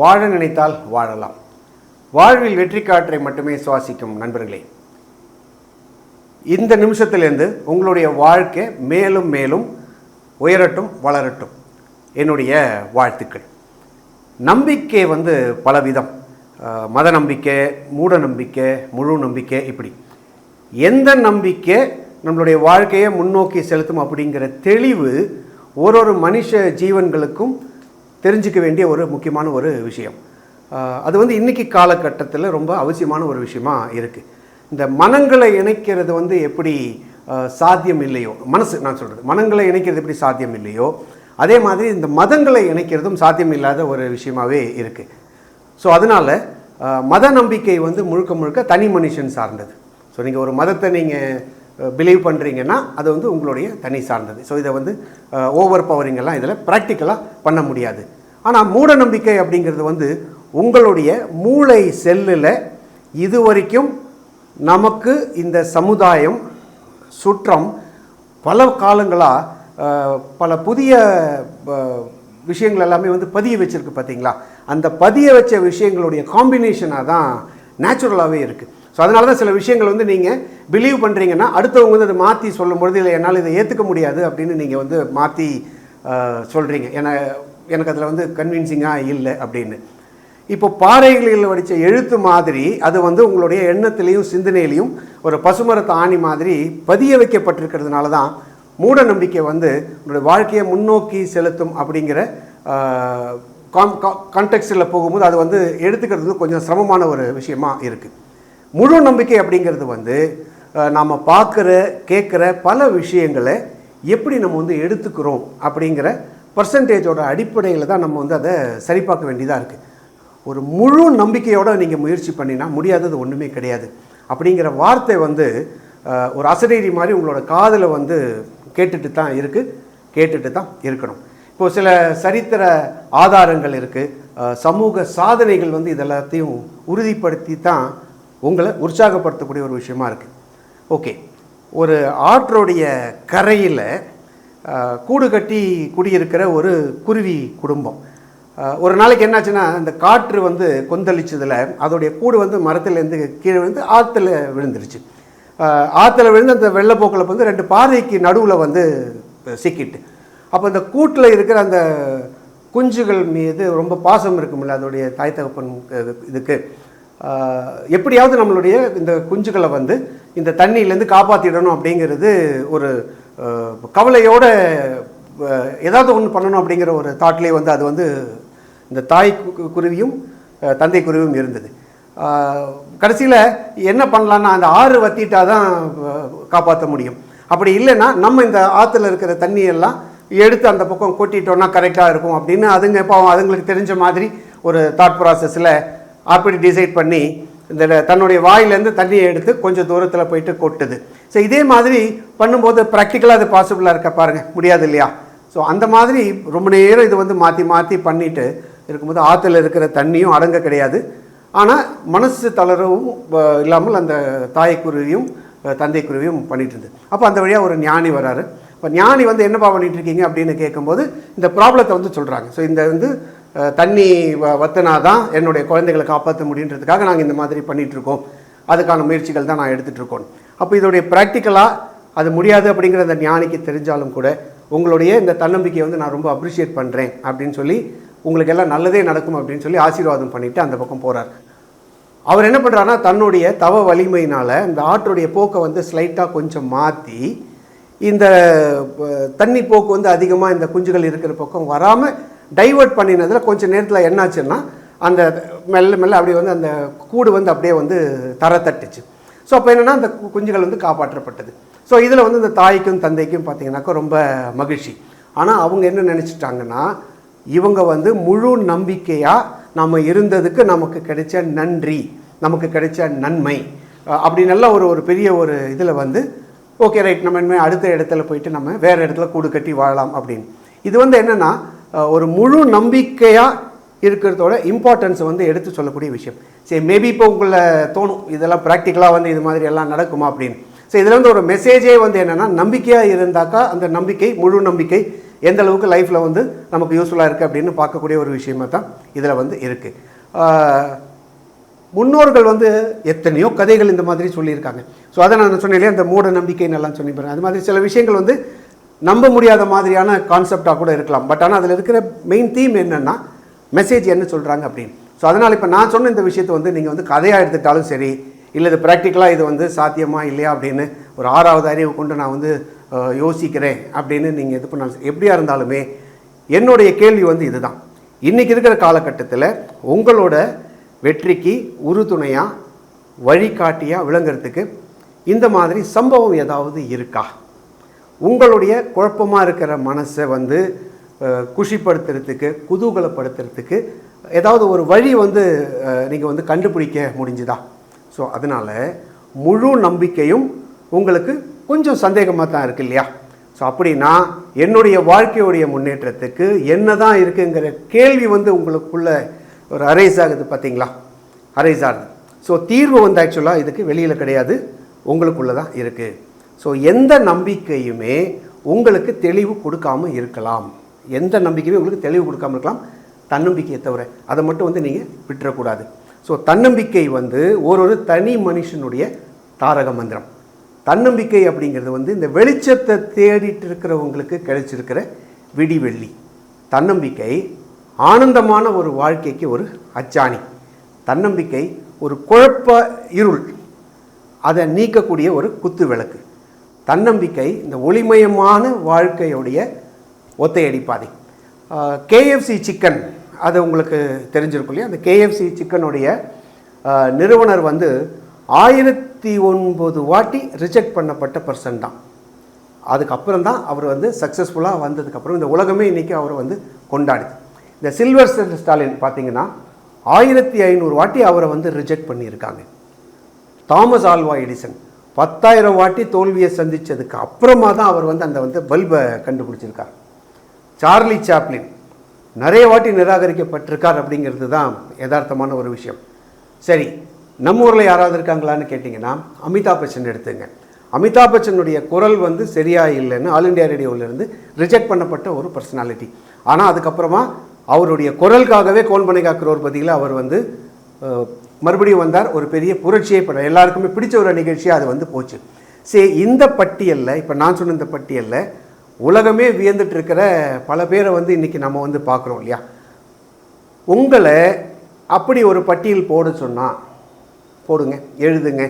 வாழ நினைத்தால் வாழலாம். வாழ்வில் வெற்றி காற்றை மட்டுமே சுவாசிக்கும் நண்பர்களே. இந்த நிமிஷத்திலிருந்து உங்களுடைய வாழ்க்கை மேலும் மேலும் உயரட்டும் வளரட்டும். என்னுடைய வாழ்த்துக்கள். நம்பிக்கை வந்து பலவிதம். மத நம்பிக்கை மூட நம்பிக்கை முழு நம்பிக்கை இப்படி. எந்த நம்பிக்கை நம்மளுடைய வாழ்க்கையை முன்னோக்கி செலுத்தும் அப்படிங்கிற தெளிவு ஒரு ஒரு மனுஷ ஜீவன்களுக்கும் தெரிஞ்சுக்க வேண்டிய ஒரு முக்கியமான ஒரு விஷயம். அது வந்து இன்னைக்கு காலகட்டத்தில் ரொம்ப அவசியமான ஒரு விஷயமா இருக்குது இந்த மனங்களை இணைக்கிறது வந்து எப்படி சாத்தியம் இல்லையோ? மனசு நான் சொல்கிறது மனங்களை இணைக்கிறது எப்படி சாத்தியம் இல்லையோ? அதே மாதிரி இந்த மதங்களை இணைக்கிறதும் சாத்தியம் இல்லாத ஒரு விஷயமாவே இருக்குது ஸோ அதனால் மத நம்பிக்கை வந்து முழுக்க முழுக்க தனி மனுஷன் சார்ந்தது. ஸோ நீங்கள் ஒரு மதத்தை நீங்கள் பிலீவ் பண்ணுறீங்கன்னா அது வந்து உங்களுடைய தனி சார்ந்தது. ஸோ இதை வந்து ஓவர் பவரிங்கெல்லாம் இதில் ப்ராக்டிக்கலாக பண்ண முடியாது. ஆனால் மூட நம்பிக்கை அப்படிங்கிறது வந்து உங்களுடைய மூளை செல்லில் இதுவரைக்கும் நமக்கு இந்த சமுதாயம் சுற்றம் பல காலங்களாக பல புதிய விஷயங்கள் எல்லாமே வந்து பதிய வச்சுருக்கு பார்த்தீங்களா அந்த பதிய வச்ச விஷயங்களுடைய காம்பினேஷனாக தான் நேச்சுரலாகவே இருக்குது ஸோ அதனால தான் சில விஷயங்கள் வந்து நீங்கள் பிலீவ் பண்ணுறீங்கன்னா அடுத்தவங்க வந்து அதை மாற்றி சொல்லும்பொழுது இல்லை என்னால் இதை ஏற்றுக்க முடியாது அப்படின்னு நீங்கள் வந்து மாற்றி சொல்கிறீங்க ஏன்னா எனக்கு அதில் வந்து கன்வின்சிங்காக இல்லை அப்படின்னு. இப்போ பாறைகளில் வடித்த எழுத்து மாதிரி அது வந்து உங்களுடைய எண்ணத்திலையும் சிந்தனையிலையும் ஒரு பசுமரத்து ஆணி மாதிரி பதிய வைக்கப்பட்டிருக்கிறதுனால தான் மூட நம்பிக்கை வந்து உங்களுடைய வாழ்க்கையை முன்னோக்கி செலுத்தும் அப்படிங்கிற காம் கான்டெக்ஸ்டில் போகும்போது அது வந்து எடுத்துக்கிறது கொஞ்சம் சிரமமான ஒரு விஷயமா இருக்குது முழு நம்பிக்கை அப்படிங்கிறது வந்து நாம் பார்க்குற கேட்குற பல விஷயங்களை எப்படி நம்ம வந்து எடுத்துக்கிறோம் அப்படிங்கிற பர்சன்டேஜோட அடிப்படையில் தான் நம்ம வந்து அதை சரிபார்க்க வேண்டியதாக இருக்குது ஒரு முழு நம்பிக்கையோடு நீங்கள் முயற்சி பண்ணினா முடியாதது ஒன்றுமே கிடையாது. அப்படிங்கிற வார்த்தை வந்து ஒரு அசடேரி மாதிரி உங்களோட காதில் வந்து கேட்டுட்டு தான் இருக்குது கேட்டுட்டு தான் இருக்கணும். இப்போ சில சரித்திர ஆதாரங்கள் இருக்குது சமூக சாதனைகள் வந்து இதெல்லாத்தையும் உறுதிப்படுத்தி தான் உங்களை உற்சாகப்படுத்தக்கூடிய ஒரு விஷயமா இருக்குது ஓகே. ஒரு ஆற்றோடைய கரையில் கூடு கட்டி குடியிருக்கிற ஒரு குருவி குடும்பம். ஒரு நாளைக்கு என்னாச்சுன்னா இந்த காற்று வந்து கொந்தளிச்சதில் அதோடைய கூடு வந்து மரத்துலேருந்து கீழே விழுந்து ஆற்றுல விழுந்துருச்சு. ஆற்றுல விழுந்து அந்த வெள்ளப்போக்கில் வந்து ரெண்டு பாறைக்கு நடுவில் வந்து சிக்கிட்டு. அப்போ இந்த கூட்டில் இருக்கிற அந்த குஞ்சுகள் மீது ரொம்ப பாசம் இருக்குமில்ல அதோடைய தாய் தகப்பன் இதுக்கு. எப்படியாவது நம்மளுடைய இந்த குஞ்சுகளை வந்து இந்த தண்ணியிலேருந்து காப்பாற்றிடணும் அப்படிங்கிறது ஒரு கவலையோட ஏதாவது ஒன்று பண்ணணும் அப்படிங்கிற ஒரு தாட்லேயே வந்து அது வந்து இந்த தாய் கு- குருவியும் தந்தை குருவியும் இருந்தது. கடைசியில் என்ன பண்ணலான்னா அந்த ஆறு வத்திட்டா தான் காப்பாற்ற முடியும். அப்படி இல்லைன்னா நம்ம இந்த ஆற்றுல இருக்கிற தண்ணியெல்லாம் எடுத்து அந்த பக்கம் கொட்டிட்டோன்னா கரெக்டாக இருக்கும் அப்படின்னு அதுங்க பாவம் அதுங்களுக்கு தெரிஞ்ச மாதிரி ஒரு தாட் ப்ராசஸில் அப்படி டிசைட் பண்ணி இந்த தன்னுடைய வாயிலேருந்து தண்ணியை எடுத்து கொஞ்சம் தூரத்தில் போயிட்டு கொட்டுது. ஸோ இதே மாதிரி பண்ணும்போது ப்ராக்டிக்கலாக அது பாசிபிளாக இருக்க பாருங்கள் முடியாது இல்லையா? ஸோ அந்த மாதிரி ரொம்ப நேரம் இது வந்து மாற்றி மாற்றி பண்ணிட்டு இருக்கும்போது ஆற்றுல இருக்கிற தண்ணியும் அடங்க கிடையாது. ஆனால் மனசு தளரவும் இல்லாமல் அந்த தாய்க்குருவியும் தந்தைக்குருவியும் தந்தை குருவியும் பண்ணிட்டு அப்போ அந்த வழியாக ஒரு ஞானி வராரு. இப்போ ஞானி வந்து என்னப்பா பண்ணிட்டு இருக்கீங்க அப்படின்னு கேட்கும்போது இந்த ப்ராப்ளத்தை வந்து சொல்கிறாங்க ஸோ இந்த வந்து தண்ணி வ வத்தினா தான் என்னுடைய குழந்தைகளை காப்பாற்ற முடியுன்றதுக்காக நாங்கள் இந்த மாதிரி பண்ணிகிட்ருக்கோம் அதுக்கான முயற்சிகள் தான் நான் எடுத்துகிட்டு இருக்கோம் அப்போ இதோடைய ப்ராக்டிக்கலாக அது முடியாது அப்படிங்கிற அந்த ஞானிக்கு தெரிஞ்சாலும் கூட உங்களுடைய இந்த தன்னம்பிக்கையை வந்து நான் ரொம்ப அப்ரிஷியேட் பண்ணுறேன் அப்படின்னு சொல்லி உங்களுக்கு எல்லாம் நல்லதே நடக்கும் அப்படின்னு சொல்லி ஆசீர்வாதம் பண்ணிவிட்டு அந்த பக்கம் போகிறார் அவர் என்ன பண்ணுறாருன்னா தன்னுடைய தவ வலிமையினால் இந்த ஆற்றுடைய போக்கை வந்து ஸ்லைட்டாக கொஞ்சம் மாற்றி இந்த தண்ணி போக்கு வந்து அதிகமாக இந்த குஞ்சுகள் இருக்கிற பக்கம் வராமல் டைவர்ட் பண்ணினதில் கொஞ்சம் நேரத்தில் என்னாச்சுன்னா அந்த மெல்ல மெல்ல அப்படியே வந்து அந்த கூடு வந்து அப்படியே வந்து தர தட்டுச்சு. ஸோ அப்போ என்னென்னா அந்த கு- குஞ்சுகள் வந்து காப்பாற்றப்பட்டது. ஸோ இதில் வந்து இந்த தாய்க்கும் தந்தைக்கும் பார்த்தீங்கன்னாக்கா ரொம்ப மகிழ்ச்சி. ஆனால் அவங்க என்ன நினச்சிட்டாங்கன்னா இவங்க வந்து முழு நம்பிக்கையாக நம்ம இருந்ததுக்கு நமக்கு கிடைச்ச நன்றி நமக்கு கிடைச்ச நன்மை அப்படி நல்ல ஒரு ஒரு பெரிய ஒரு இதில் வந்து ஓகே ரைட் நம்ம இனிமேல் அடுத்த இடத்துல போயிட்டு நம்ம வேறு இடத்துல கூடு கட்டி வாழலாம் அப்படின்னு. இது வந்து என்னென்னா ஒரு முழு நம்பிக்கையாக இருக்கிறதோட இம்பார்ட்டன்ஸை வந்து எடுத்து சொல்லக்கூடிய விஷயம். சரி மேபி இப்போ உங்களை தோணும் இதெல்லாம் ப்ராக்டிக்கலாக வந்து இது மாதிரி எல்லாம் நடக்குமா அப்படின்னு. ஸோ இதில் வந்து ஒரு மெசேஜே வந்து என்னென்னா நம்பிக்கையாக இருந்தாக்கா அந்த நம்பிக்கை முழு நம்பிக்கை எந்த அளவுக்கு லைஃப்பில் வந்து நமக்கு யூஸ்ஃபுல்லாக இருக்குது அப்படின்னு பார்க்கக்கூடிய ஒரு விஷயமா தான் இதில் வந்து இருக்குது முன்னோர்கள் வந்து எத்தனையோ கதைகள் இந்த மாதிரி சொல்லியிருக்காங்க. ஸோ அதை நான் சொன்னேன் இல்லையா அந்த மூட நம்பிக்கைன்னு எல்லாம் சொல்லி சொன்னிப்பேன் அது மாதிரி சில விஷயங்கள் வந்து நம்ப முடியாத மாதிரியான கான்செப்டாக கூட இருக்கலாம். பட் ஆனால் அதில் இருக்கிற மெயின் தீம் என்னென்னா மெசேஜ் என்ன சொல்கிறாங்க அப்படின்னு. ஸோ அதனால் இப்போ நான் சொன்ன இந்த விஷயத்தை வந்து நீங்கள் வந்து கதையாக எடுத்துட்டாலும் சரி இல்லை இது ப்ராக்டிக்கலாக இது வந்து சாத்தியமாக இல்லையா அப்படின்னு ஒரு ஆறாவது அறிவு கொண்டு நான் வந்து யோசிக்கிறேன் அப்படின்னு நீங்கள் இது பண்ணாலும் எப்படியா இருந்தாலுமே என்னுடைய கேள்வி வந்து இதுதான். இன்றைக்கி இருக்கிற காலகட்டத்தில் உங்களோட வெற்றிக்கு உறுதுணையாக வழிகாட்டியாக விளங்குறதுக்கு இந்த மாதிரி சம்பவம் ஏதாவது இருக்கா? உங்களுடைய குழப்பமாக இருக்கிற மனசை வந்து குஷிப்படுத்துறதுக்கு குதூகலப்படுத்துறதுக்கு ஏதாவது ஒரு வழி வந்து நீங்கள் வந்து கண்டுபிடிக்க முடிஞ்சுதா? ஸோ அதனால் முழு நம்பிக்கையும் உங்களுக்கு கொஞ்சம் சந்தேகமாக தான் இருக்கு இல்லையா? ஸோ அப்படின்னா என்னுடைய வாழ்க்கையுடைய முன்னேற்றத்துக்கு என்ன தான் இருக்குங்கிற கேள்வி வந்து உங்களுக்குள்ள ஒரு அரைஸ் ஆகுது பார்த்தீங்களா அரைஸ் ஆகுது. ஸோ தீர்வு வந்து ஆக்சுவலாக இதுக்கு வெளியில் கிடையாது. உங்களுக்குள்ளே தான் இருக்குது ஸோ எந்த நம்பிக்கையுமே உங்களுக்கு தெளிவு கொடுக்காம இருக்கலாம். எந்த நம்பிக்கையுமே உங்களுக்கு தெளிவு கொடுக்காம இருக்கலாம். தன்னம்பிக்கையை தவிர அதை மட்டும் வந்து நீங்கள் விட்டுறக்கூடாது. ஸோ தன்னம்பிக்கை வந்து ஒரு ஒரு தனி மனுஷனுடைய தாரக மந்திரம். தன்னம்பிக்கை அப்படிங்கிறது வந்து இந்த வெளிச்சத்தை தேடிட்டு இருக்கிறவங்களுக்கு கிடைச்சிருக்கிற விடிவெள்ளி. தன்னம்பிக்கை ஆனந்தமான ஒரு வாழ்க்கைக்கு ஒரு அச்சாணி. தன்னம்பிக்கை ஒரு குழப்ப இருள். அதை நீக்கக்கூடிய ஒரு குத்து விளக்கு தன்னம்பிக்கை இந்த ஒளிமயமான வாழ்க்கையுடைய ஒத்தையடி பாதை கேஎஃப்சி சிக்கன் அது உங்களுக்கு தெரிஞ்சிருக்கும் இல்லையா? அந்த கேஎஃப்சி சிக்கனுடைய நிறுவனர் வந்து ஆயிரத்தி ஒன்பது வாட்டி ரிஜெக்ட் பண்ணப்பட்ட பர்சன் தான். அதுக்கப்புறம் தான் அவர் வந்து சக்ஸஸ்ஃபுல்லாக வந்ததுக்கப்புறம் இந்த உலகமே இன்றைக்கி அவரை வந்து கொண்டாடுது. இந்த சில்வர் ஸ்டாலின் பார்த்தீங்கன்னா ஆயிரத்தி ஐநூறு வாட்டி அவரை வந்து ரிஜெக்ட் பண்ணியிருக்காங்க. தாமஸ் ஆல்வா எடிசன் பத்தாயிரம் வாட்டி தோல்வியை சந்தித்ததுக்கு அப்புறமா தான் அவர் வந்து அந்த வந்து பல்பை கண்டுபிடிச்சிருக்கார். சார்லி சாப்ளின் நிறைய வாட்டி நிராகரிக்கப்பட்டிருக்கார் அப்படிங்கிறது தான் யதார்த்தமான ஒரு விஷயம். சரி நம்ம ஊரில் யாராவது இருக்காங்களான்னு கேட்டிங்கன்னா அமிதாப் பச்சன் எடுத்துங்க. அமிதாப் பச்சனுடைய குரல் வந்து சரியா இல்லைன்னு ஆல் இண்டியா ரேடியோவிலேருந்து ரிஜெக்ட் பண்ணப்பட்ட ஒரு பர்சனாலிட்டி. ஆனால் அதுக்கப்புறமா அவருடைய குரலுக்காகவே கோன் காக்கிறோர் பதியில் அவர் வந்து மறுபடியும் வந்தார். ஒரு பெரிய புரட்சியை பண்ண எல்லாருக்குமே பிடிச்ச ஒரு நிகழ்ச்சியாக அது வந்து போச்சு. சரி இந்த பட்டியலில் இப்போ நான் சொன்ன இந்த பட்டியலில் உலகமே வியந்துட்டு இருக்கிற பல பேரை வந்து இன்றைக்கி நம்ம வந்து பார்க்குறோம் இல்லையா? உங்களை அப்படி ஒரு பட்டியல் போட சொன்னால் போடுங்க எழுதுங்க.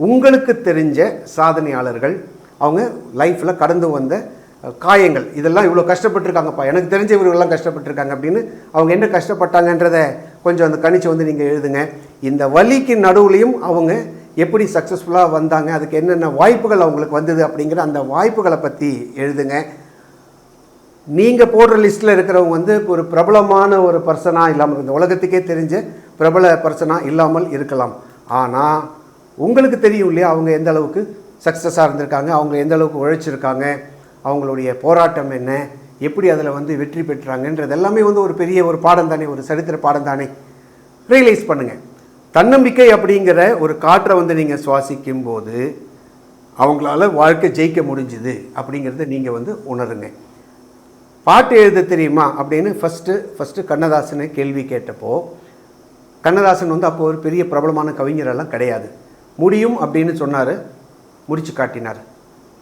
உங்களுக்கு தெரிஞ்ச சாதனையாளர்கள் அவங்க லைஃப்பில் கடந்து வந்த காயங்கள் இதெல்லாம் இவ்வளோ கஷ்டப்பட்டுருக்காங்கப்பா எனக்கு தெரிஞ்ச இவர்கள்லாம் கஷ்டப்பட்டுருக்காங்க அப்படின்னு அவங்க என்ன கஷ்டப்பட்டாங்கன்றதை கொஞ்சம் அந்த கணிச்சு வந்து நீங்கள் எழுதுங்க. இந்த வலிக்கு நடுவுலையும் அவங்க எப்படி சக்ஸஸ்ஃபுல்லாக வந்தாங்க அதுக்கு என்னென்ன வாய்ப்புகள் அவங்களுக்கு வந்தது அப்படிங்கிற அந்த வாய்ப்புகளை பற்றி எழுதுங்க. நீங்கள் போடுற லிஸ்ட்டில் இருக்கிறவங்க வந்து ஒரு பிரபலமான ஒரு பர்சனாக இல்லாமல் இந்த உலகத்துக்கே தெரிஞ்ச பிரபல பர்சனாக இல்லாமல் இருக்கலாம். ஆனால் உங்களுக்கு தெரியும் இல்லையா அவங்க எந்த அளவுக்கு சக்ஸஸாக இருந்திருக்காங்க அவங்க எந்த அளவுக்கு உழைச்சிருக்காங்க அவங்களுடைய போராட்டம் என்ன எப்படி அதில் வந்து வெற்றி பெற்றாங்கன்றது எல்லாமே வந்து ஒரு பெரிய ஒரு பாடம் தானே ஒரு சரித்திர பாடம் தானே. ரியலைஸ் பண்ணுங்கள் தன்னம்பிக்கை அப்படிங்கிற ஒரு காற்றை வந்து நீங்கள் சுவாசிக்கும் போது அவங்களால வாழ்க்கை ஜெயிக்க முடிஞ்சுது அப்படிங்கிறத நீங்கள் வந்து உணருங்க. பாட்டு எழுத தெரியுமா அப்படின்னு ஃபஸ்ட்டு ஃபஸ்ட்டு கண்ணதாசனை கேள்வி கேட்டப்போ கண்ணதாசன் வந்து அப்போ ஒரு பெரிய பிரபலமான கவிஞரெல்லாம் கிடையாது. முடியும் அப்படின்னு சொன்னார் முடிச்சு காட்டினார்.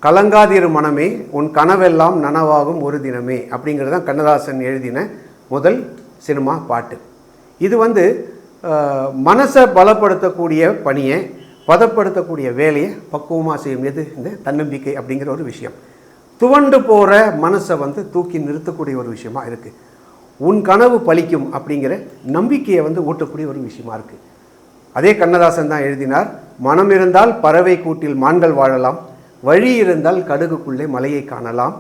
கலங்காதிரு மனமே உன் கனவெல்லாம் நனவாகும் ஒரு தினமே அப்படிங்கிறது தான் கண்ணதாசன் எழுதின முதல் சினிமா பாட்டு. இது வந்து மனசை பலப்படுத்தக்கூடிய பணியை பதப்படுத்தக்கூடிய வேலையை பக்குவமாக செய்யும். எது? இந்த தன்னம்பிக்கை அப்படிங்கிற ஒரு விஷயம். துவண்டு போகிற மனசை வந்து தூக்கி நிறுத்தக்கூடிய ஒரு விஷயமா இருக்குது உன் கனவு பலிக்கும் அப்படிங்கிற நம்பிக்கையை வந்து ஊட்டக்கூடிய ஒரு விஷயமா இருக்குது அதே கண்ணதாசன் தான் எழுதினார் மனம் இருந்தால் பறவை கூட்டில் மான்கள் வாழலாம் வழி இருந்தால் கடுகுக்குள்ளே மலையை காணலாம்.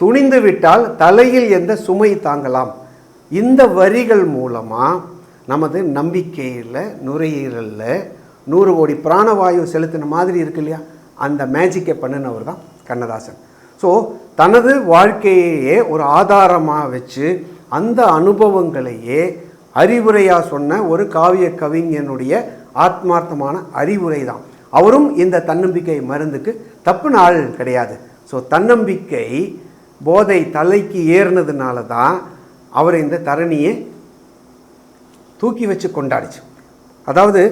துணிந்து விட்டால் தலையில் எந்த சுமை தாங்கலாம். இந்த வரிகள் மூலமாக நமது நம்பிக்கையில் நுரையீரலில் நூறு கோடி பிராணவாயு செலுத்தின மாதிரி இருக்கு இல்லையா? அந்த மேஜிக்கை பண்ணினவர் தான் கண்ணதாசன். ஸோ தனது வாழ்க்கையையே ஒரு ஆதாரமாக வச்சு அந்த அனுபவங்களையே அறிவுரையாக சொன்ன ஒரு காவிய கவிஞனுடைய ஆத்மார்த்தமான அறிவுரை தான் அவரும் இந்த தன்னம்பிக்கை மருந்துக்கு தப்பு நாள் கிடையாது. ஸோ தன்னம்பிக்கை போதை தலைக்கு ஏறினதுனால தான் அவர் இந்த தரணியை தூக்கி வச்சு கொண்டாடிச்சு. அதாவது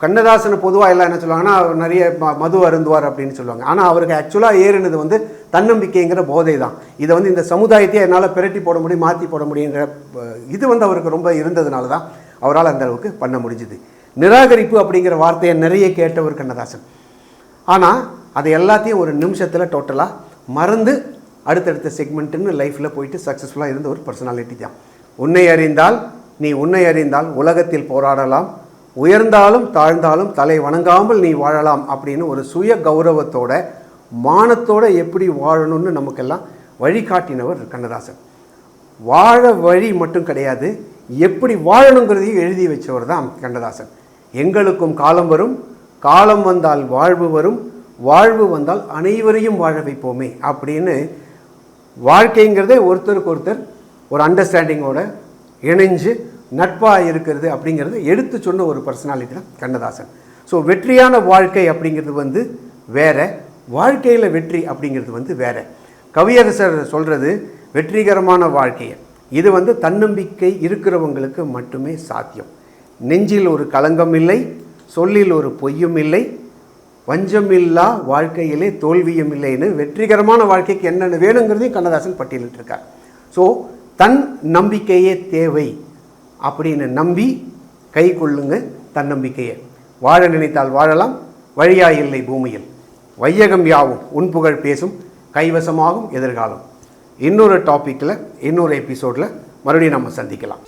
கண்ணதாசனை பொதுவாக எல்லாம் என்ன சொல்லுவாங்கன்னா அவர் நிறைய ம- மது அருந்துவார் அப்படின்னு சொல்லுவாங்க. ஆனால் அவருக்கு ஆக்சுவலாக ஏறினது வந்து தன்னம்பிக்கைங்கிற போதை தான். இதை வந்து இந்த சமுதாயத்தையே என்னால் பிரட்டி போட முடியும் மாற்றி போட முடியுங்கிற இது வந்து அவருக்கு ரொம்ப இருந்ததுனால தான் அவரால் அந்த அளவுக்கு பண்ண முடிஞ்சுது. நிராகரிப்பு அப்படிங்கிற வார்த்தையை நிறைய கேட்டவர் கண்ணதாசன். ஆனால் அது எல்லாத்தையும் ஒரு நிமிஷத்தில் டோட்டலாக மறந்து அடுத்தடுத்த செக்மெண்ட்டுன்னு லைஃப்பில் போயிட்டு சக்ஸஸ்ஃபுல்லாக இருந்த ஒரு பர்சனாலிட்டி தான். உன்னை அறிந்தால் நீ உன்னை அறிந்தால் உலகத்தில் போராடலாம். உயர்ந்தாலும் தாழ்ந்தாலும் தலை வணங்காமல் நீ வாழலாம் அப்படின்னு ஒரு சுய கௌரவத்தோட மானத்தோட எப்படி வாழணும்னு நமக்கெல்லாம் வழிகாட்டினவர் கண்ணதாசன். வாழ வழி மட்டும் கிடையாது எப்படி வாழணுங்கிறதையும் எழுதி வச்சவர் தான் கண்ணதாசன். எங்களுக்கும் காலம் வரும் காலம் வந்தால் வாழ்வு வரும் வாழ்வு வந்தால் அனைவரையும் வாழ வைப்போமே அப்படின்னு வாழ்க்கைங்கிறதே ஒருத்தருக்கு ஒருத்தர் ஒரு அண்டர்ஸ்டாண்டிங்கோட இணைஞ்சு நட்பாக இருக்கிறது அப்படிங்கிறத எடுத்து சொன்ன ஒரு பர்சனாலிட்டி தான் கண்ணதாசன். ஸோ வெற்றியான வாழ்க்கை அப்படிங்கிறது வந்து வேற வாழ்க்கையில் வெற்றி அப்படிங்கிறது வந்து வேறு. கவியரசர் சொல்கிறது வெற்றிகரமான வாழ்க்கையை. இது வந்து தன்னம்பிக்கை இருக்கிறவங்களுக்கு மட்டுமே சாத்தியம். நெஞ்சில் ஒரு களங்கம் இல்லை சொல்லில் ஒரு பொய்யும் இல்லை வஞ்சமில்லா வாழ்க்கையிலே தோல்வியும் இல்லைன்னு வெற்றிகரமான வாழ்க்கைக்கு என்னென்ன வேணுங்கிறதையும் கண்ணதாசன் பட்டியலிட்டிருக்கார். ஸோ தன் நம்பிக்கையே தேவை அப்படின்னு நம்பி கை கொள்ளுங்க தன்னம்பிக்கையை வாழ நினைத்தால் வாழலாம் வழியா இல்லை பூமியில். வையகம் யாவும் உன் புகழ் பேசும் கைவசமாகும் எதிர்காலம். இன்னொரு டாப்பிக்கில் இன்னொரு எபிசோடில் மறுபடியும் நம்ம சந்திக்கலாம்.